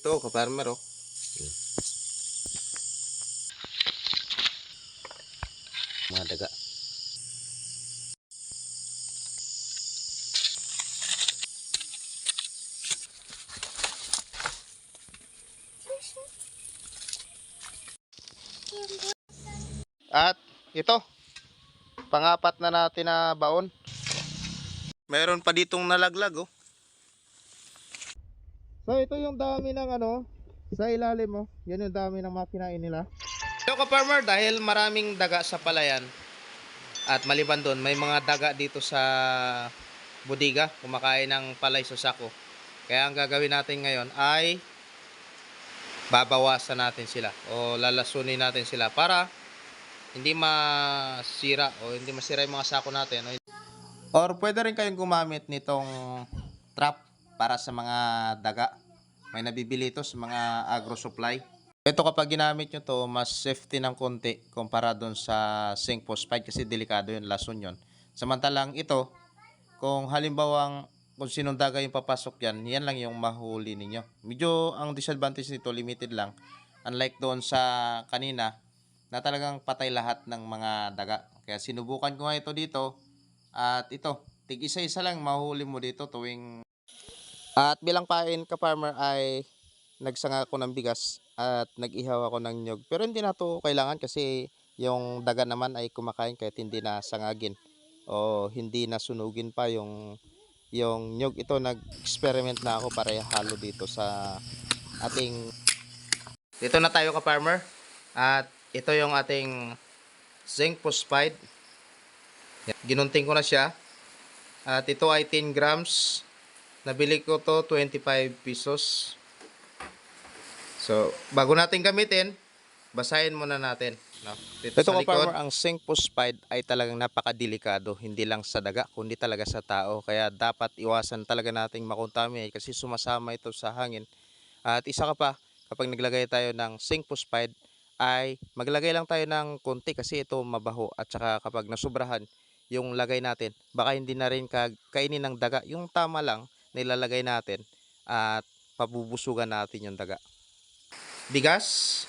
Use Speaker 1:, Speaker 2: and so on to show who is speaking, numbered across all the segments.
Speaker 1: Ito, ka-farmer oh.
Speaker 2: Mga daga.
Speaker 1: At ito, pangapat na natin na baon. Meron pa ditong nalaglag oh. So ito yung dami ng ano, sa ilalim mo. Yan yung dami ng makinain nila. Ito ka farmer, dahil maraming daga sa palayan at maliban doon, may mga daga dito sa budiga, kumakain ng palay sa sako. Kaya ang gagawin natin ngayon ay babawasan natin sila o lalasunin natin sila para hindi masira o hindi masira yung mga sako natin. Or pwede rin kayong gumamit nitong trap para sa mga daga. May nabibili ito sa mga agro supply. Ito kapag ginamit nyo to, mas safety ng konti kumpara doon sa zinc phosphide kasi delikado yun, lason yun. Samantalang ito, kung halimbawang kung sinong daga yung papasok yan, yan lang yung mahuli ninyo. Medyo ang disadvantage nito, limited lang. Unlike doon sa kanina, na talagang patay lahat ng mga daga. Kaya sinubukan ko nga ito dito. At ito, tig isa-isa lang mahuli mo dito tuwing... At bilang pain ka farmer ay nagsanga ako ng bigas at nag-ihaw ako ng nyog. Pero hindi na to kailangan kasi yung daga naman ay kumakain kahit hindi na sangagin o hindi na sunugin pa yung yung nyog ito nag-experiment na ako para halo dito sa ating dito na tayo ka farmer. At ito yung ating zinc phosphide. Ginunting ko na siya. At ito ay 10 grams nabili ko to 25 pesos so bago natin gamitin basahin muna natin no? dito,
Speaker 2: Ito
Speaker 1: sa
Speaker 2: ko
Speaker 1: likod
Speaker 2: farmer, ang zinc phosphide ay talagang napakadelikado, hindi lang sa daga, kundi talaga sa tao. Kaya dapat iwasan talaga nating makontaminate kasi sumasama ito sa hangin. At isa ka pa, kapag naglagay tayo ng zinc phosphide, ay maglagay lang tayo ng konti kasi ito mabaho. At saka kapag nasubrahan yung lagay natin, baka hindi na rin ka- kainin ng daga. Yung tama lang, nilalagay natin at pabubusugan natin yung daga.
Speaker 1: bigas.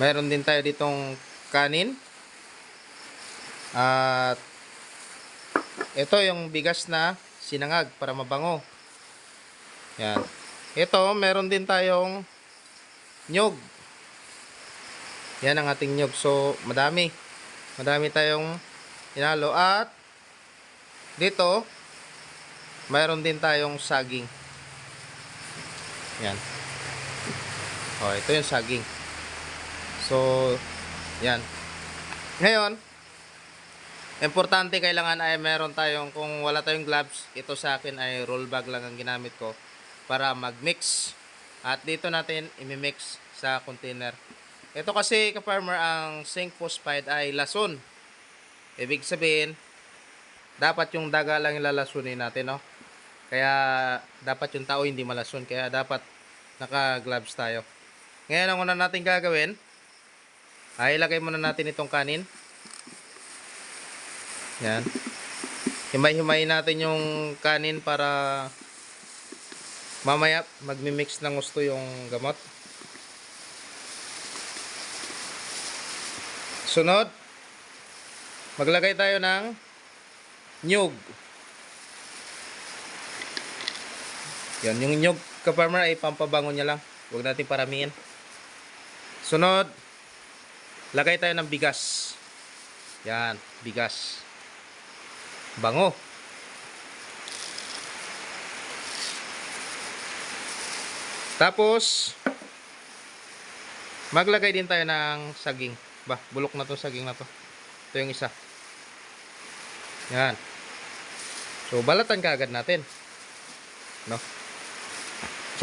Speaker 1: Mayroon din tayo ditong kanin. At ito yung bigas na sinangag para mabango. Yan. Ito, meron din tayong nyog. Yan ang ating nyog. So, madami. Madami tayong inalo. At dito, mayroon din tayong saging. Yan. Oh, ito yung saging. So, yan. Ngayon, importante kailangan ay meron tayong, kung wala tayong gloves, ito sa akin ay roll bag lang ang ginamit ko para mag-mix. At dito natin imimix sa container. Ito kasi, ka-farmer, ang zinc phosphide ay lason. Ibig sabihin, dapat yung daga lang ilalasunin natin, no? Kaya, dapat yung tao hindi malason. Kaya, dapat naka-gloves tayo. Ngayon, ang una natin gagawin, ay ilagay muna natin itong kanin. Yan. Himay-himay natin yung kanin para mamaya magmi-mix ng gusto yung gamot. Sunod, maglagay tayo ng nyug. Yan, yung nyug ka-farmer ay pampabango niya lang. Huwag natin paramihin. Sunod, lagay tayo ng bigas. Yan, bigas. Bango. Tapos, maglagay din tayo ng saging. Ba, bulok na to saging na to. Ito yung isa. Yan. So, balatan ka agad natin. No?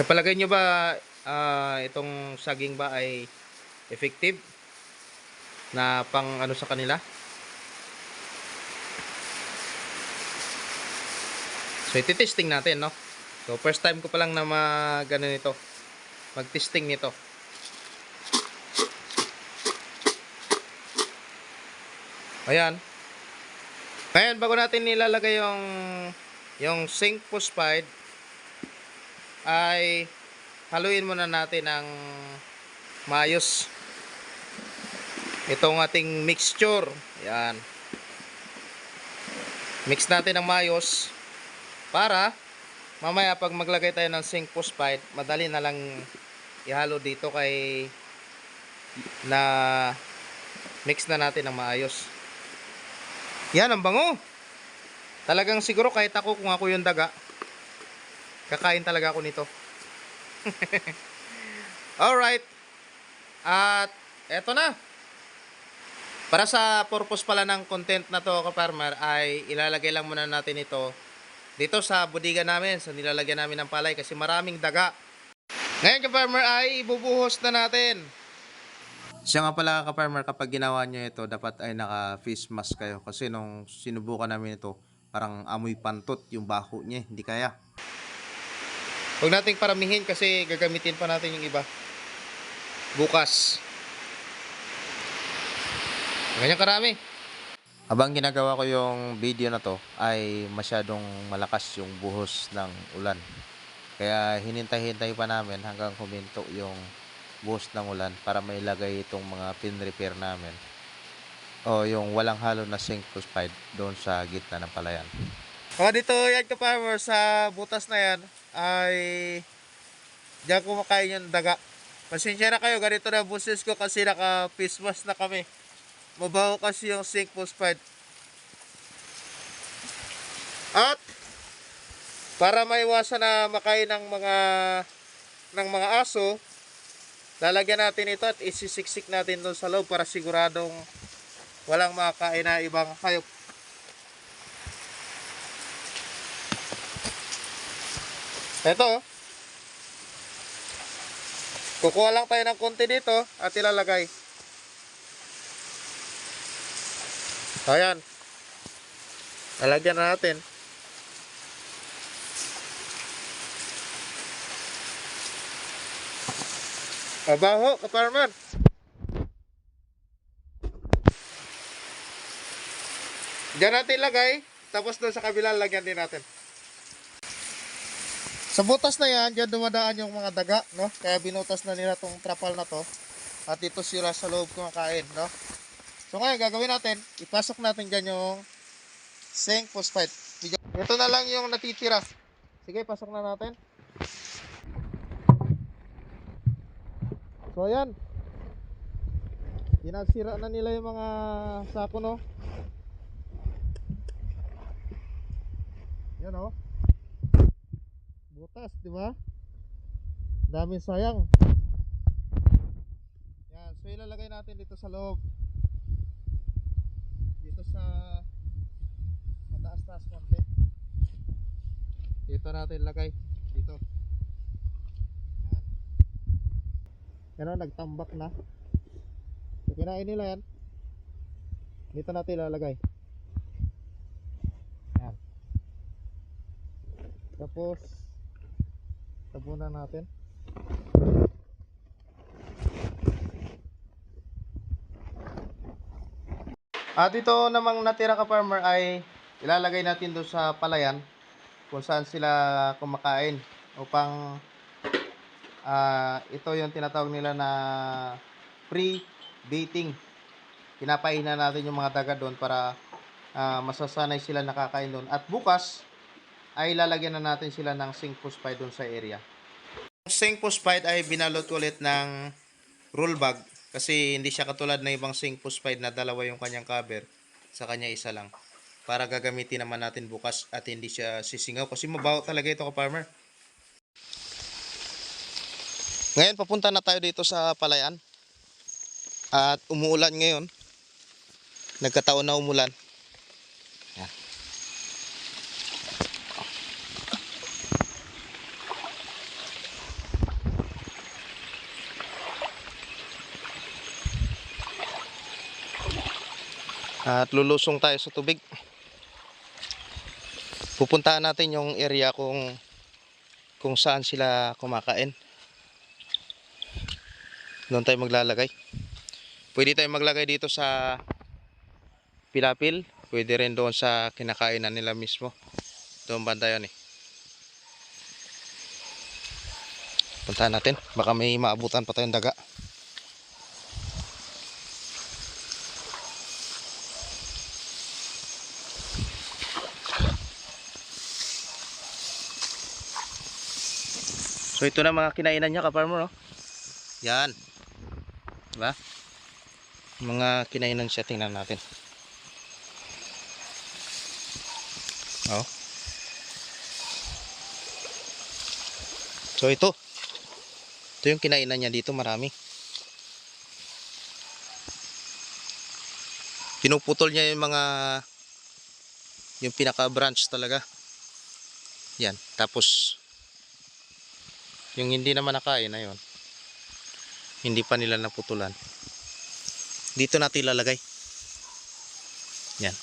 Speaker 1: Sa palagay nyo ba, ah, itong saging ba ay effective na pang ano sa kanila? So, iti-testing natin, no? So, first time ko pa lang na mag, ano nito, mag-testing nito. Ayan. Ngayon, bago natin nilalagay yung yung zinc phosphide, ay haluin muna natin ng maayos itong ating mixture. Yan. Mix natin ng maayos para mamaya pag maglagay tayo ng zinc phosphide, madali na lang ihalo dito kay na mix na natin ng maayos. Yan ang bango. Talagang siguro kahit ako kung ako yung daga, kakain talaga ako nito. Alright. At eto na. Para sa purpose pala ng content na to, ka-farmer, ay ilalagay lang muna natin ito dito sa budiga namin, sa nilalagyan namin ng palay kasi maraming daga. Ngayon, ka-farmer, ay ibubuhos na natin. Siya nga pala, ka-farmer, kapag ginawa nyo ito, dapat ay naka-face mask kayo. Kasi nung sinubukan namin ito, parang amoy pantot yung bako niya. Hindi kaya. Huwag nating paramihin kasi gagamitin pa natin yung iba. Bukas. Ganyan karami. Habang ginagawa ko yung video na to ay masyadong malakas yung buhos ng ulan. Kaya hinintay-hintay pa namin hanggang huminto yung buhos ng ulan para mailagay itong mga pin repair namin. O yung walang halo na zinc phosphide doon sa gitna ng palayan. O dito yan ka farmer sa butas na yan ay diyan kumakain yung daga. Pasensya na kayo, ganito na ang busis ko kasi naka face na kami. Mabaho kasi yung zinc phosphide. At para maiwasan na makain ng mga ng mga aso, lalagyan natin ito at isisiksik natin doon sa loob para siguradong walang makakain na ibang hayop. Ito. oh. Kukuha lang tayo ng konti dito at ilalagay. Ayan. Lalagyan na natin. Mabaho, kaparman. Diyan natin lagay. Tapos doon sa kabila, lagyan din natin. Sa butas na yan, dyan dumadaan yung mga daga, no? Kaya binutas na nila tong trapal na to. At dito sila sa loob kumakain, no? So ngayon, gagawin natin, ipasok natin dyan yung zinc phosphide. Ito na lang yung natitira. Sige, pasok na natin. So ayan. Pinagsira na nila yung mga sako, no? Yan, oh. Butas, di ba? Daming sayang. Yan, so ilalagay natin dito sa loob. Dito sa mataas-taas konti. Dito natin lagay. Dito. Yan. Yan nagtambak na. So, kinain nila yan. Dito natin ilalagay. Yan. Tapos, tabunan natin. At ito namang natira ka farmer ay ilalagay natin doon sa palayan kung saan sila kumakain upang ah, ito yung tinatawag nila na pre-baiting. Pinapaina natin yung mga daga doon para ah, masasanay sila nakakain doon. At bukas ay lalagyan na natin sila ng zinc phosphide doon sa area. Yung zinc phosphide ay binalot ulit ng roll bag kasi hindi siya katulad ng ibang zinc phosphide na dalawa yung kanyang cover sa kanya isa lang. Para gagamitin naman natin bukas at hindi siya sisingaw kasi mabaho talaga ito ka farmer ngayon papunta na tayo dito sa palayan. At umuulan ngayon. Nagkataon na umulan at lulusong tayo sa tubig. Pupuntahan natin yung area kung kung saan sila kumakain. Doon tayo maglalagay. Pwede tayo maglagay dito sa pilapil. Pwede rin doon sa kinakainan nila mismo. Doon banda yun eh. Puntahan natin. Baka may maabutan pa tayong daga. So ito na mga kinainan niya ka-farmer oh. Yan. Diba? Mga kinainan siya tingnan natin. Oh. So ito. Ito yung kinainan niya dito marami. Pinuputol niya yung mga yung pinaka branch talaga. Yan. Tapos yung hindi naman nakain na yun. Hindi pa nila naputulan. Dito natin ilalagay. Yan.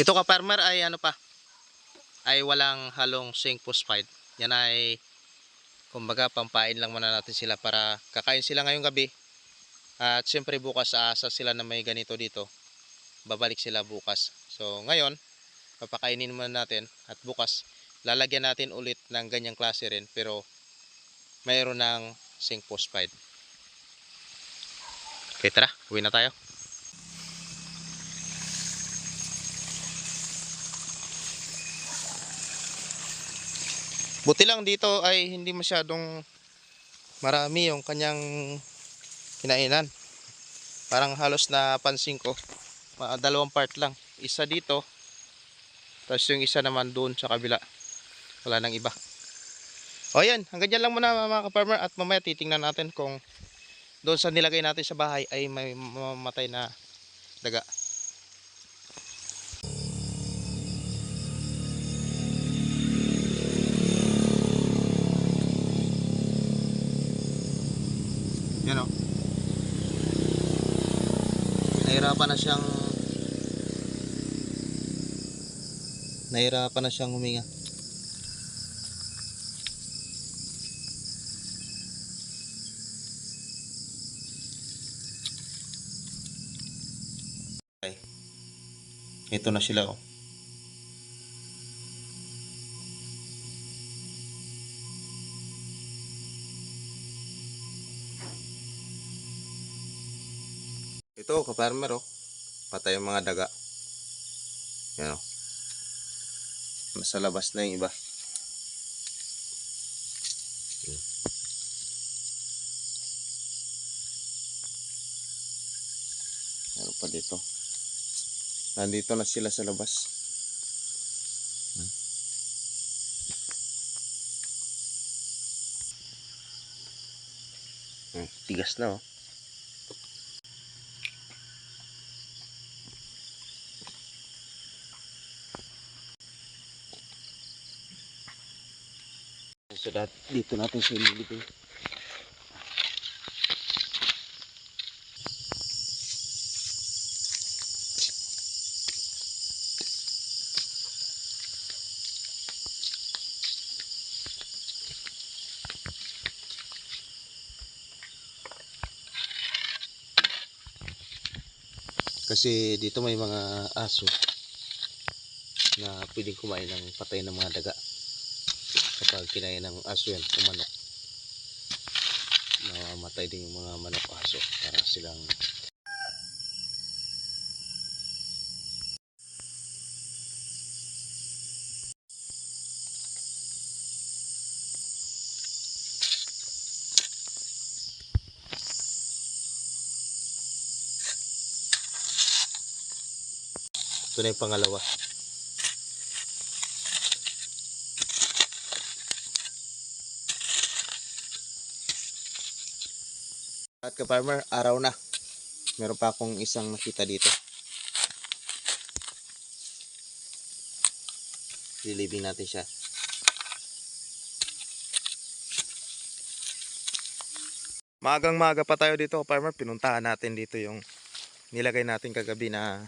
Speaker 1: Ito ka farmer ay ano pa? Ay walang halong zinc phosphide. Yan ay kumbaga pampain lang muna natin sila para kakain sila ngayong gabi. At siyempre bukas aasa sila na may ganito dito. Babalik sila bukas. So ngayon, papakainin muna natin at bukas lalagyan natin ulit ng ganyang klase rin pero mayroon ng zinc phosphide. Okay, tara, uwi na tayo. Buti lang dito ay hindi masyadong marami yung kanyang kinainan. Parang halos na pansin ko, dalawang part lang. Isa dito, tapos yung isa naman doon sa kabila. Wala nang iba. O yan, hanggang dyan lang muna mga ka-farmer at mamaya titingnan natin kung doon sa nilagay natin sa bahay ay may mamatay na daga. Yan o. Nahirapan na siyang Nahirapan na siyang huminga. Ito na sila oh. Ito, ka-farmer oh. Patay yung mga daga. Yan oh. Nasa labas na yung iba. Meron pa dito. Nandito na sila sa labas. Hmm. Hmm, tigas na oh. So dito natin siya ililibing. Kasi dito may mga aso na pwedeng kumain ng patay ng mga daga. Kapag kinain ng aso yan o manok. Namamatay din yung mga manok aso para silang ito na yung pangalawa At ka-farmer, araw na. Meron pa akong isang nakita dito. Lilibing natin siya. Magang maga pa tayo dito, farmer. Pinuntahan natin dito yung nilagay natin kagabi na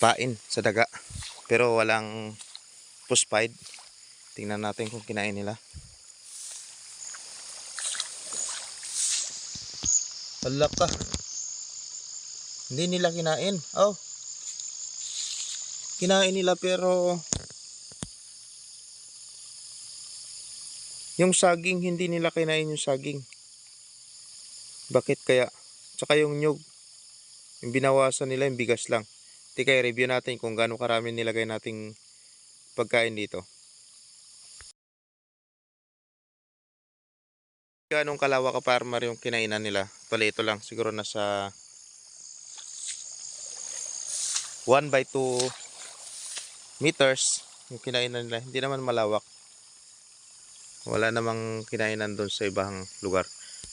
Speaker 1: pain sa daga. Pero walang phosphide. Tingnan natin kung kinain nila. Hala ka. Hindi nila kinain. Oh. Kinain nila pero Yung saging, hindi nila kinain yung saging. Bakit kaya? Tsaka yung nyug, yung binawasan nila yung bigas lang. Tika, review natin kung gaano karami nilagay nating pagkain dito. Ganong kalawa ka farmer yung kinainan nila? Pala ito lang, siguro nasa 1 by 2 meters yung kinainan nila. Hindi naman malawak. Wala namang kinainan doon sa ibang lugar.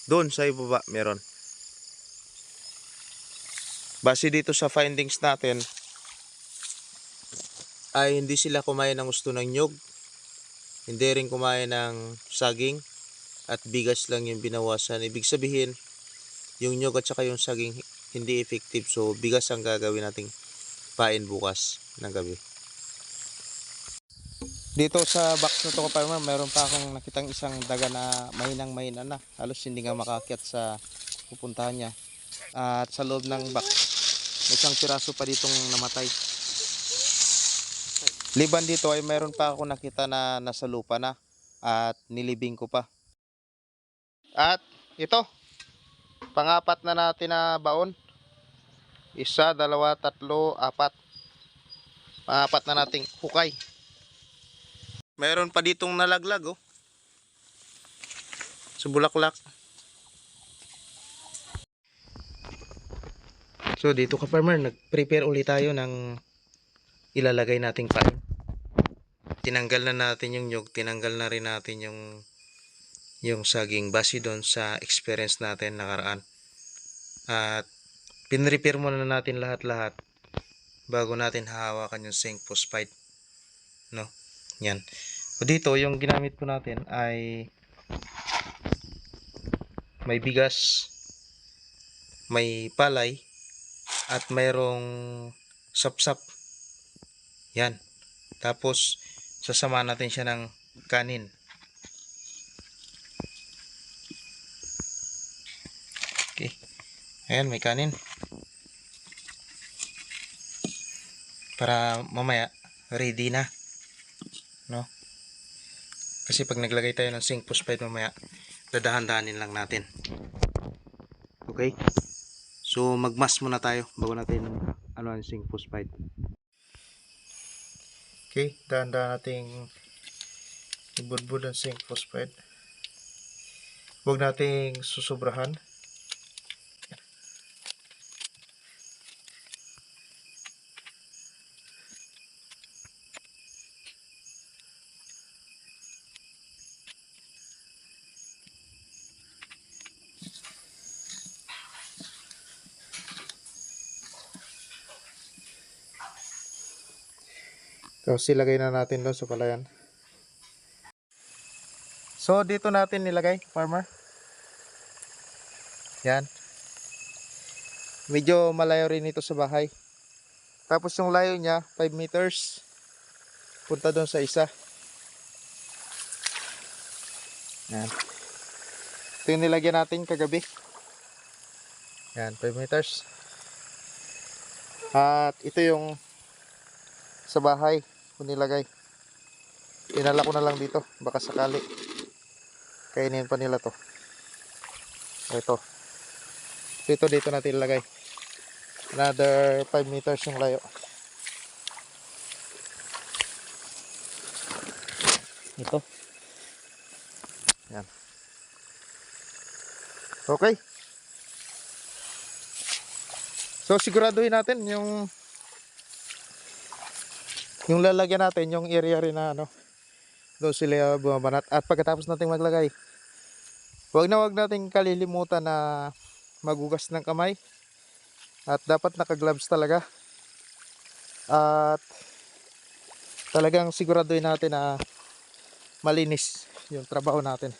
Speaker 1: Doon sa ibaba meron. Base dito sa findings natin, ay hindi sila kumain ng gusto ng nyug. Hindi rin kumain ng saging at bigas lang yung binawasan. Ibig sabihin, yung nyug at saka yung saging hindi effective. So, bigas ang gagawin nating pain bukas ng gabi. Dito sa box na to farmer, meron pa akong nakitang isang daga na mahinang mahina na. Halos hindi nga makakyat sa pupuntahan niya. At sa loob ng box, may isang piraso pa ditong namatay. Liban dito ay meron pa ako nakita na nasa lupa na at nilibing ko pa. At ito, pangapat na natin na baon. Isa, dalawa, tatlo, apat. Pangapat na nating hukay. Meron pa ditong nalaglag oh. Sa bulaklak. So dito ka farmer, nag-prepare ulit tayo ng ilalagay nating pain. Tinanggal na natin yung nyug, tinanggal na rin natin yung yung saging base doon sa experience natin nakaraan. At pinrepair muna natin lahat-lahat bago natin hahawakan yung zinc phosphide. No? Yan. O dito, yung ginamit po natin ay may bigas, may palay, at mayroong sapsap. Yan. Tapos, sasama natin siya ng kanin. Okay. Ayan, may kanin. Para mamaya, ready na. No? Kasi pag naglagay tayo ng zinc phosphide mamaya, dadahan-dahanin lang natin. Okay? So, magmas muna tayo bago natin ano ang zinc phosphide. Okay, dahan-dahan nating ibudbud ang zinc phosphide. Huwag nating susobrahan. Tapos ilagay na natin doon sa palayan. So dito natin nilagay, farmer. Yan. Medyo malayo rin ito sa bahay. Tapos yung layo niya, 5 meters. Punta doon sa isa. Yan. Ito yung nilagyan natin kagabi. Yan, 5 meters. At ito yung sa bahay kung nilagay. Inala ko na lang dito. Baka sakali. Kainin pa nila to. Ito. Dito dito natin ilagay. Another 5 meters yung layo. Ito. Yan. Okay. So siguraduhin natin yung yung lalagyan natin yung area rin na ano doon sila bumabanat. At pagkatapos natin maglagay huwag na huwag natin kalilimutan na magugas ng kamay. At dapat naka-gloves talaga. At talagang siguraduhin natin na malinis yung trabaho natin